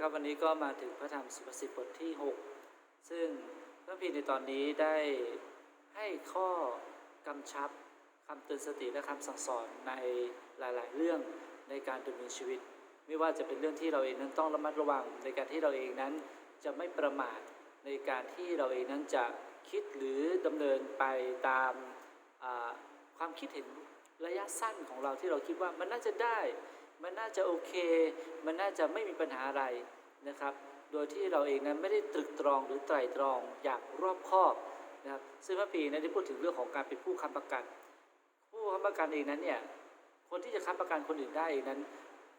ครับวันนี้ก็มาถึงพระธรรมสุภาษิตบทที่ 6 ซึ่งพระพีในตอนนี้ได้ให้ข้อกำชับคำเตือนสติและคำสั่งสอนในหลาย ๆ เรื่องในการดำเนินชีวิต ไม่ว่าจะเป็นเรื่องที่เราเองนั้นต้องระมัดระวัง ในการที่เราเองนั้นจะไม่ประมาทในการที่เราเองนั้นจะคิดหรือดำเนินไปตามความคิดเห็นระยะสั้นของเราที่เราคิดว่ามันน่าจะได้ มันน่าจะโอเค มันน่าจะไม่มีปัญหาอะไรนะครับ โดยที่เราเองนั้นไม่ได้ตรึกตรองหรือไตรตรองอย่างรอบคอบนะครับซึ่งพระปีนั้นได้พูดถึงเรื่องของการเป็นผู้ค้ำประกัน ผู้ค้ำประกันเองนั้นเนี่ยคนที่จะค้ำประกันคนอื่นได้เองนั้น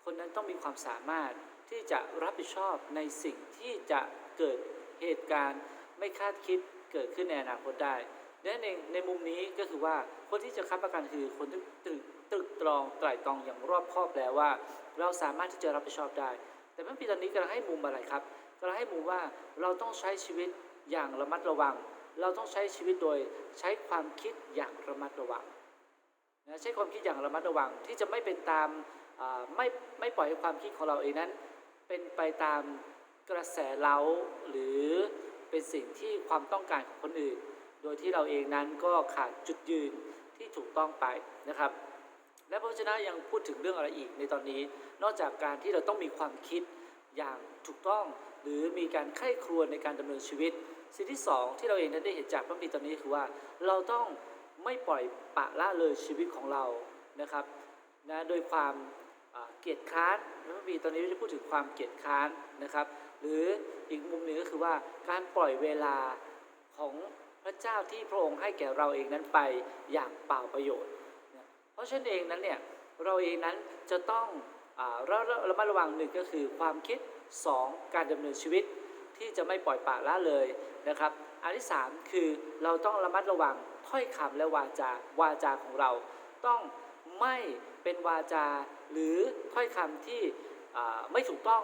คนนั้นต้องมีความสามารถที่จะรับผิดชอบในสิ่งที่จะเกิดเหตุการณ์ไม่คาดคิดเกิดขึ้นในอนาคตได้ดังนั้นเองในมุมนี้ก็คือว่าคนที่จะค้ำประกันคือคนที่ตรึก ตรึกตรองไตร่ตรองอย่างรอบคอบแล้วว่า เราสามารถที่จะรับผิดชอบได้ แต่พระพีตอนนี้กำลังให้มุมอะไรครับกำลังให้มุมว่าเราต้องใช้ชีวิตอย่างระมัดระวัง เราต้องใช้ชีวิตโดยใช้ความคิดอย่างระมัดระวังนะใช้ความคิดอย่างระมัดระวังที่จะไม่เป็นตามไม่ไม่ปล่อยให้ความคิดของเราเองนั้น เป็นไปตามกระแสเล้าหรือเป็นสิ่งที่ความต้องการของคนอื่น โดยที่เราเองนั้นก็ขาดจุดยืนที่ถูกต้องไปนะครับ และพระวจนะยังพูดถึงเรื่องอะไรอีกในตอนนี้ นอกจากการที่เราต้องมีความคิดอย่างถูกต้อง หรือมีการไข้ครวญในการดำเนินชีวิต สิ่งที่สองที่เราเองนั้นได้เห็นจากพระคัมภีร์ตอนนี้คือว่าเราต้องไม่ปล่อยปะละเลยชีวิตของเรานะครับนะโดยความเกียจคร้านพระคัมภีร์ตอนนี้ได้พูดถึงความเกียจคร้านนะครับ หรืออีกมุมหนึ่งก็คือว่าการปล่อยเวลาของพระเจ้าที่พระองค์ให้แก่เราเองนั้นไปอย่างเปล่าประโยชน์ เพราะฉะนั้นเองนั้นเนี่ยเราเองนั้นจะต้องอาระระระมัดระวังหนึ่งก็คือความคิด 2 การดำเนินชีวิตที่จะไม่ปล่อยปละละเลยนะครับ อันที่ 3 คือเราต้องระมัดระวังถ้อยคำและวาจาวาจาของเรา ต้องไม่เป็นวาจาหรือถ้อยคำที่ไม่ถูกต้อง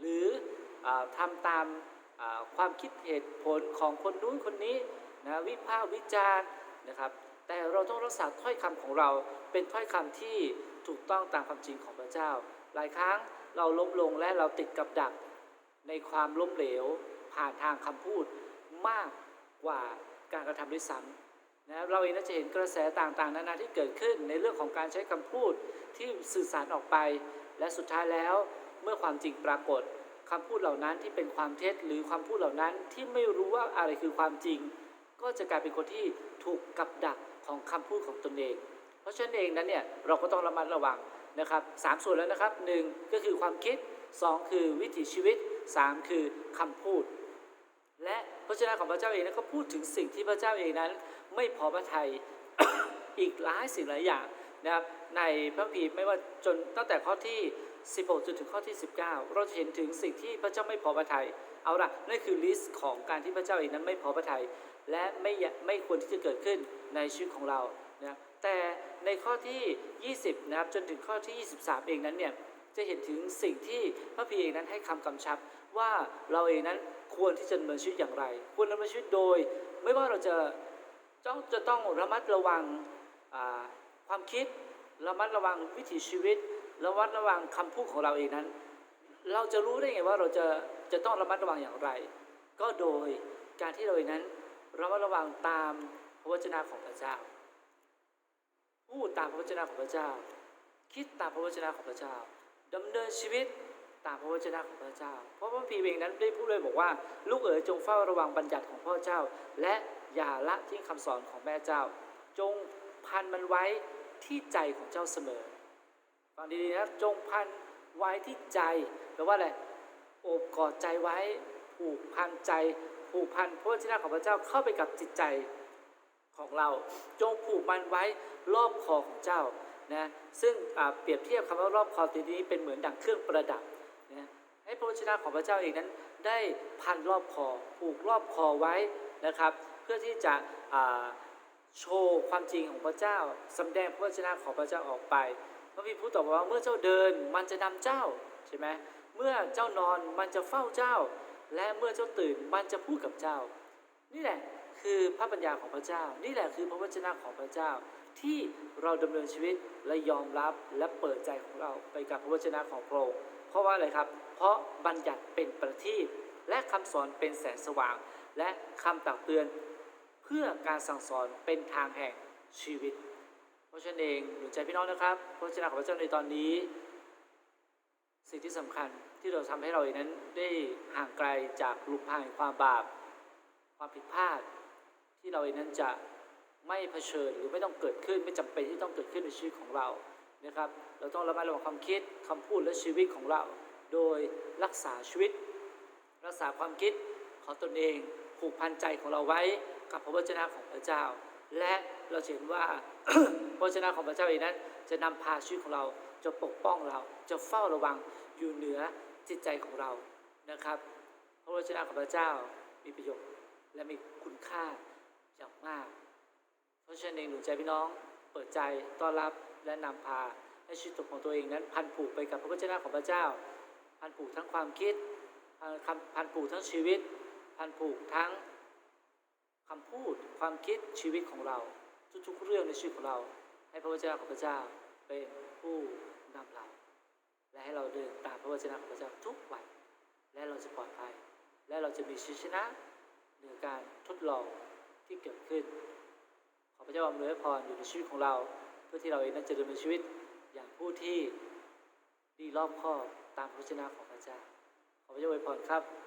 หรืออาทำตามความคิดเหตุผลของคนนู้นคนนี้นะวิพากษ์วิจารณ์นะครับ แต่เราต้องรักษาถ้อยคำของเราเป็นถ้อยคำที่ถูกต้องตามความจริงของพระเจ้า หลายครั้งเราล้มลงและเราติดกับดักในความล้มเหลว ผ่านทางคำพูดมากกว่าการกระทำด้วยซ้ำนะเราเองน่าจะเห็นกระแสต่างๆ นานาที่เกิดขึ้นในเรื่องของการใช้คำพูดที่สื่อสารออกไป และสุดท้ายแล้วเมื่อความจริงปรากฏคำพูดเหล่านั้นที่เป็นความเท็จหรือความพูดเหล่านั้นที่ไม่รู้ว่าอะไรคือความจริง ก็จะกลายเป็นคนที่ถูกกับดักของคำพูดของตนเอง เพราะฉะนั้นเองนั้นเนี่ยเราก็ต้องระมัดระวังนะครับสามส่วนแล้วนะครับหนึ่งก็คือความคิดสองคือวิถีชีวิตสามคือคำพูด และพระเจ้าของพระเจ้าเองนั้นก็พูดถึงสิ่งที่พระเจ้าเองนั้น ไม่พอพระทัยอีกหลายสิ่งหลายอย่างนะครับในพระคัมภีร์ไม่ว่าจนตั้งแต่ข้อที่ 16 จนถึงข้อที่ 19 เราจะเห็นถึงสิ่งที่พระเจ้าไม่พอพระทัยเอาละนั่นคือลิสต์ของการที่พระเจ้าเองนั้นไม่พอพระทัยและไม่ไม่ควรที่จะเกิดขึ้นในชีวิตของเรานะแต่ในข้อที่ 20 นะครับจนถึงข้อที่ 23 เองนั้นเนี่ยจะเห็นถึงสิ่งที่พระพีเองนั้นให้คำกำชับ ว่าเราเองนั้นควรที่จะดำเนินชีวิตอย่างไร ควรดำเนินชีวิตโดย ไม่ว่าเราจะต้องจะต้องระมัดระวังความคิด ระมัดระวังวิถีชีวิต ระมัดระวังคำพูดของเราเองนั้น เราจะรู้ได้ไงว่าเราจะจะต้องระมัดระวังอย่างไร ก็โดยการที่เราเองนั้นระมัดระวังตามพระวจนะของพระเจ้า พูดตามพระวจนะของพระเจ้า คิดตามพระวจนะของพระเจ้าดำเนินชีวิตตามพระวจนะของพระเจ้า เพราะพระพีเองนั้นได้พูดเลยบอกว่า ลูกเอ๋ยจงเฝ้าระวังบัญญัติของพ่อเจ้า และอย่าละทิ้งคำสอนของแม่เจ้า จงพันมันไว้ ที่ใจของเจ้าเสมอฟังดีๆนะจงพันไว้ที่ใจแปลว่าอะไรโอบกอดใจไว้ผูกพันใจผูกพันพระวจนะของพระเจ้าเข้าไปกับจิตใจของเรา จงผูกมันไว้รอบคอของเจ้านะซึ่งเปรียบเทียบคำว่ารอบคอตัวนี้เป็นเหมือนดังเครื่องประดับนะให้พระวจนะของพระเจ้าเองนั้น ได้พันรอบคอผูกรอบคอไว้นะครับ เพื่อที่จะ โชว์ความจริงของพระเจ้าสำแดงพระวจนะของพระเจ้าออกไปพระบิดพูดต่อไปว่าเมื่อเจ้าเดินมันจะนำเจ้าใช่ไหมเมื่อเจ้านอนมันจะเฝ้าเจ้า และเมื่อเจ้าตื่นมันจะพูดกับเจ้า นี่แหละคือพระปัญญาของพระเจ้า นี่แหละคือพระวจนะของพระเจ้า ที่เราดำเนินชีวิตและยอมรับและเปิดใจของเราไปกับพระวจนะของพระองค์เพราะว่าอะไรครับ เพราะบัญญัติเป็นประทีปและคำสอนเป็นแสงสว่าง และคำตักเตือน เพื่อการสั่งสอนเป็นทางแห่งชีวิต เพราะฉะนั้นเองหนุนใจพี่น้องนะครับพระวจนะของพระเจ้าในตอนนี้ สิ่งที่สำคัญที่เราทำให้เราเองนั้นได้ห่างไกลจากหลุมพรางแห่งความบาป ความผิดพลาด ที่เราเองนั้นจะไม่เผชิญหรือไม่ต้องเกิดขึ้นไม่จำเป็นที่ต้องเกิดขึ้นในชีวิตของเรานะครับ เราต้องระมัดระวังความคิดคำพูดและชีวิตของเรา โดยรักษาชีวิต รักษาความคิดของตนเอง ผูกพันใจของเราไว้กับพระวจนะของพระเจ้า และเราเห็นว่าพระวจนะของพระเจ้าเองนั้น จะนำพาชีวิตของเราจะปกป้องเรา จะเฝ้าระวังอยู่เหนือจิตใจของเรานะครับ พระวจนะของพระเจ้ามีประโยชน์และมีคุณค่าอย่างมาก เพราะฉะนั้นเองหนุนใจพี่น้องเปิดใจต้อนรับและนำพาให้ชีวิตของตัวเองนั้น พันผูกไปกับพระวจนะของพระเจ้า พันผูกทั้งความคิดพันผูกทั้งชีวิต พันผูกทั้งคำพูดความคิดชีวิตของเรา ทุกๆเรื่องในชีวิตของเรา ให้พระวจนะของพระเจ้าเป็นผู้นำเรา และให้เราเดินตามพระวจนะของพระเจ้าทุกวัน และเราจะปลอดภัย และเราจะมีชัยชนะเหนือการทดลองที่เกิดขึ้น ขอพระเจ้าอำนวยพรอยู่ในชีวิตของเรา เพื่อที่เราเองนั้นจะดำเนินชีวิตอย่างผู้ที่ดีรอบคอบตามพระวจนะของพระเจ้าขอพระเจ้าอวยพรครับ